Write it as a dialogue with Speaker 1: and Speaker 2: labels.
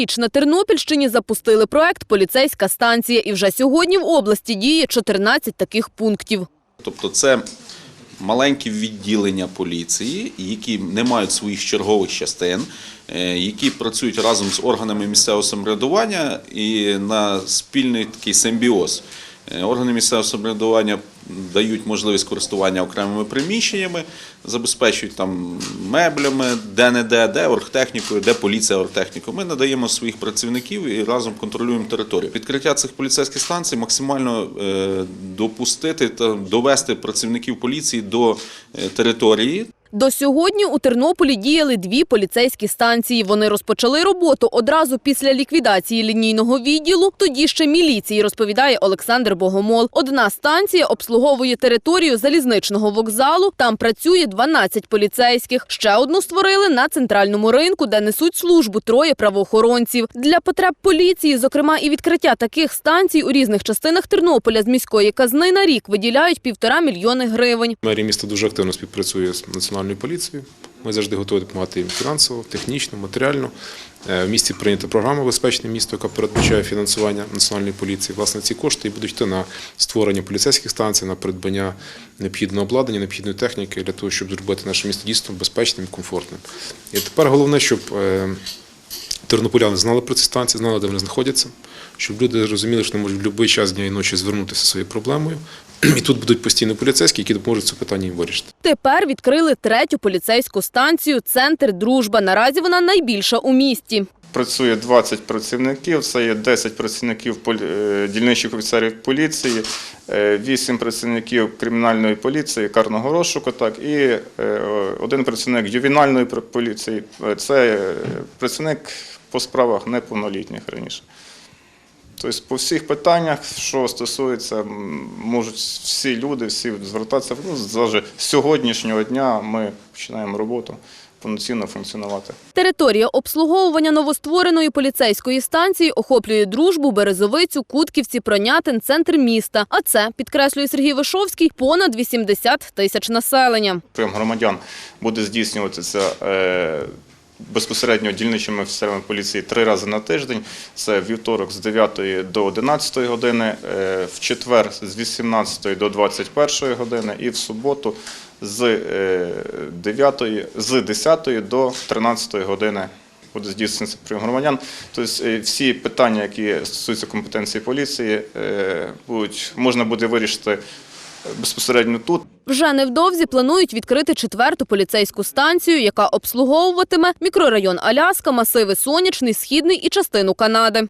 Speaker 1: Цьогоріч на Тернопільщині запустили проект Поліцейська станція, і вже сьогодні в області діє 14 таких пунктів.
Speaker 2: Тобто це маленькі відділення поліції, які не мають своїх чергових частин, е, які працюють разом з органами місцевого самоврядування і на спільний такий симбіоз. Е, Органи місцевого самоврядування дають можливість користування окремими приміщеннями, забезпечують там меблями, де-не-де, де оргтехнікою, де поліція оргтехнікою. Ми надаємо своїх працівників і разом контролюємо територію. Відкриття цих поліцейських станцій максимально е, допустити та довести працівників поліції до е, території,
Speaker 1: До сьогодні у Тернополі діяли дві поліцейські станції. Вони розпочали роботу одразу після ліквідації лінійного відділу. Тоді ще міліції, розповідає Олександр Богомол. Одна станція обслуговує територію залізничного вокзалу. Там працює 12 поліцейських. Ще одну створили на центральному ринку, де несуть службу троє правоохоронців. Для потреб поліції, зокрема, і відкриття таких станцій у різних частинах Тернополя з міської казни на рік виділяють півтора мільйони гривень.
Speaker 3: Мерія міста дуже активно співпрацює з національною поліцією. Ми завжди готові допомагати їм фінансово, технічно, матеріально. Е, В місті прийнята програма Безпечне місто, яка передбачає фінансування національної поліції. Власне, ці кошти і будуть йти на створення поліцейських станцій, на придбання необхідного обладнання, необхідної техніки для того, щоб зробити наше місто дійсно безпечним і комфортним. І тепер головне, щоб е, тернополяни знали про ці станції, знали, де вони знаходяться, щоб люди розуміли, що вони можуть в будь-який час дня і ночі звернутися зі своєю проблемою. І тут будуть постійно поліцейські, які допоможуть це питання їм вирішити.
Speaker 1: Тепер відкрили третю поліцейську станцію Центр Дружба. Наразі вона найбільша у місті.
Speaker 4: Працює 20 працівників, це є 10 працівників е, дільничих офіцерів поліції, 8 працівників кримінальної поліції, карного розшуку, так, і е, один працівник ювенальної пр- поліції. Е, Це е, працівник по справах неповнолітніх раніше. Тобто по всіх питаннях, що стосується, можуть всі люди, всі звертатися. Ну, навіть з сьогоднішнього дня ми починаємо роботу повноцінно функціонувати.
Speaker 1: Територія обслуговування новоствореної поліцейської станції охоплює дружбу, березовицю, Кутківці, Пронятин, центр міста. А це підкреслює Сергій Вишовський понад 80 тисяч населення.
Speaker 4: прийом громадян буде здійснюватися е, безпосередньо дільничими офіцерами поліції три рази на тиждень. Це вівторок з 9 до 11 години, е, в четвер з 18 до 21 години і в суботу з е, 9, з 10 до 13 години. Буде здійснюватися прийом громадян. Тобто е, всі питання, які стосуються компетенції поліції, е, будуть, можна буде вирішити безпосередньо тут.
Speaker 1: Вже невдовзі планують відкрити четверту поліцейську станцію, яка обслуговуватиме мікрорайон Аляска, масиви Сонячний, Східний і частину Канади.